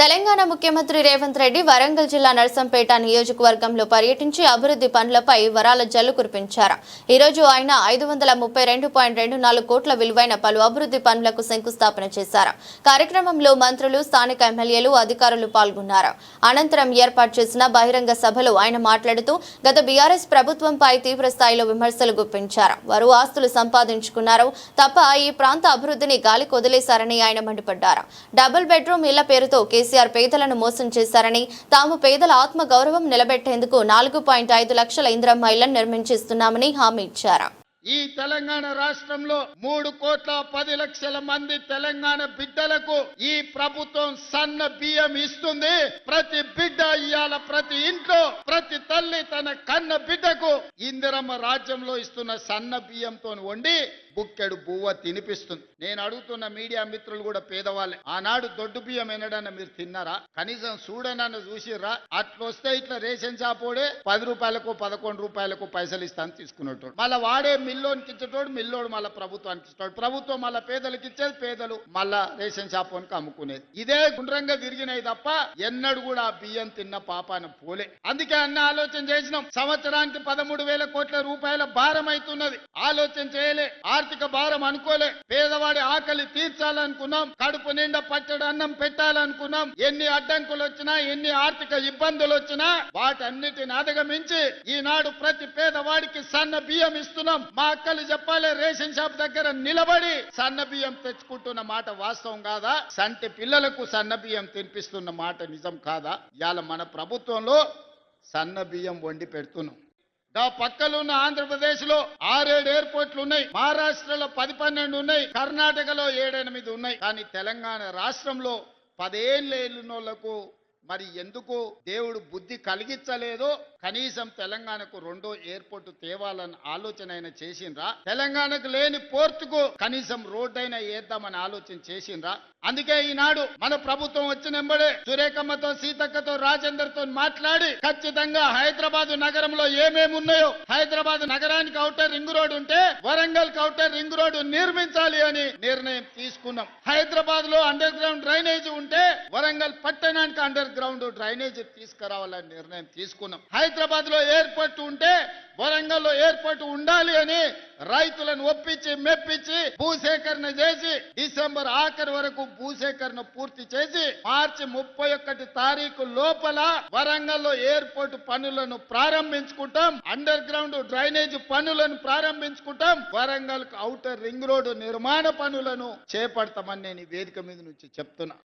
తెలంగాణ ముఖ్యమంత్రి రేవంత్ రెడ్డి వరంగల్ జిల్లా నర్సంపేట నియోజకవర్గంలో పర్యటించి అభివృద్ధి పనులపై వరాల జల్లు కురిపించారు. ఈ రోజు ఆయన ఐదు వందల ముప్పై రెండు పాయింట్ రెండు నాలుగు కోట్ల విలువైన పలు అభివృద్ధి పనులకు శంకుస్థాపన చేశారు. కార్యక్రమంలో మంత్రులు స్థానిక ఎమ్మెల్యేలు అధికారులు పాల్గొన్నారు. అనంతరం ఏర్పాటు చేసిన బహిరంగ సభలో ఆయన మాట్లాడుతూ గత బీఆర్ఎస్ ప్రభుత్వంపై తీవ్ర స్థాయిలో విమర్శలు గుప్పించారు. వారు ఆస్తులు సంపాదించుకున్నారు తప్ప ఈ ప్రాంత అభివృద్ధిని గాలి కొదిలేశారని ఆయన మండిపడ్డారు. డబుల్ బెడ్రూమ్ ఇళ్ళ పేరుతో కేసీఆర్ పేదలను మోసం చేశారని తాము పేదల ఆత్మ గౌరవం నిలబెట్టేందుకు నాలుగు పాయింట్ ఐదు లక్షల ఇంద్రమ్మ ఇళ్ళను నిర్మించిస్తున్నామని హామీ ఇచ్చారు. ఈ తెలంగాణ రాష్ట్రంలో మూడు కోట్ల పది లక్షల మంది తెలంగాణ బిడ్డలకు ఈ ప్రభుత్వం సన్న బియ్యం ఇస్తుంది. ప్రతి బిడ్డ ఇయ్యాల ప్రతి ఇంట్లో ప్రతి తల్లి తన కన్న బిడ్డకు ఇందిరమ్మ రాజ్యంలో ఇస్తున్న సన్న బియ్యంతో వండి బుక్కెడు బువ్వ తినిపిస్తుంది. నేను అడుగుతున్న మీడియా మిత్రులు కూడా పేదవాళ్ళే. ఆనాడు దొడ్డు బియ్యం ఎన్నడన్నా మీరు తిన్నారా? కనీసం చూడనన్న చూసిర్రా? అట్లొస్తే ఇట్లా రేషన్ షాపోడే పది రూపాయలకు పదకొండు రూపాయలకు పైసలు ఇస్తాను తీసుకునేటోడు మళ్ళీ వాడే మిల్లోనికి ఇచ్చేటోడు మిల్లోడు మళ్ళీ ప్రభుత్వానికి ఇస్తాడు ప్రభుత్వం మళ్ళీ పేదలకు ఇచ్చేది పేదలు మళ్ళా రేషన్ షాపోనికి అమ్ముకునేది. ఇదే గుండ్రంగా తిరిగినాయి తప్ప ఎన్నడు కూడా ఆ బియ్యం తిన్న పాపాన పోలే. అందుకే అన్న ఆలోచన చేసినాం. సంవత్సరానికి పదమూడు వేల కోట్ల రూపాయల భారం అవుతున్నది. ఆలోచన చేయలే. ఆర్థిక భారం అనుకోలే. పేదవాడి ఆకలి తీర్చాలనుకున్నాం. కడుపు నిండా పచ్చడి అన్నం పెట్టాలనుకున్నాం. ఎన్ని అడ్డంకులు వచ్చినా ఎన్ని ఆర్థిక ఇబ్బందులు వచ్చినా వాటన్నిటిని అధిగమించి ఈనాడు ప్రతి పేదవాడికి సన్న బియ్యం ఇస్తున్నాం. మా అక్కలు చెప్పాలి రేషన్ షాప్ దగ్గర నిలబడి సన్న బియ్యం తెచ్చుకుంటున్న మాట వాస్తవం కాదా? సంటి పిల్లలకు సన్న బియ్యం తినిపిస్తున్న మాట నిజం కాదా? ఇవాళ మన ప్రభుత్వంలో సన్న బియ్యం వండి పెడుతున్నాం. దా పక్కలున్న ఆంధ్రప్రదేశ్లో ఆరేడు ఎయిర్పోర్ట్లు ఉన్నాయి. మహారాష్ట్రలో పది పన్నెండు ఉన్నాయి. కర్ణాటకలో ఏడెనిమిది ఉన్నాయి. కానీ తెలంగాణ రాష్ట్రంలో పదేళ్ళు ఏళ్ళున్నోళ్ళకు మరి ఎందుకు దేవుడు బుద్ధి కలిగించలేదో కనీసం తెలంగాణకు రెండో ఎయిర్పోర్ట్ తేవాలని ఆలోచన అయినా చేసిండ్రా. తెలంగాణకు లేని పోర్టుకు కనీసం రోడ్ అయినా వేద్దామని ఆలోచన చేసిండ్రా. అందుకే ఈనాడు మన ప్రభుత్వం వచ్చిన సురేఖమ్మతో సీతక్కతో రాజేందర్తో మాట్లాడి ఖచ్చితంగా హైదరాబాద్ నగరంలో ఏమేమి ఉన్నాయో హైదరాబాద్ నగరానికి అవుటర్ రింగ్ రోడ్ ఉంటే వరంగల్ అవుటర్ రింగ్ రోడ్ నిర్మించాలి అని నిర్ణయం తీసుకున్నాం. హైదరాబాద్లో అండర్ గ్రౌండ్ డ్రైనేజ్ ఉంటే వరంగల్ పట్టణానికి అండర్ గ్రౌండ్ డ్రైనేజ్ తీసుకురావాలని నిర్ణయం తీసుకున్నాం. హైదరాబాద్లో ఎయిర్పోర్ట్ ఉంటే వరంగల్లో ఎయిర్పోర్ట్ ఉండాలి అని రైతులను ఒప్పించి మెప్పించి భూసేకరణ చేసి డిసెంబర్ ఆఖరి వరకు భూసేకరణ పూర్తి చేసి మార్చి ముప్పై ఒకటి తారీఖు లోపల వరంగల్లో ఎయిర్పోర్ట్ పనులను ప్రారంభించుకుంటాం. అండర్ గ్రౌండ్ డ్రైనేజ్ పనులను ప్రారంభించుకుంటాం. వరంగల్ అవుటర్ రింగ్ రోడ్డు నిర్మాణ పనులను చేపడతామని నేను వేదిక మీద నుంచి చెప్తున్నా.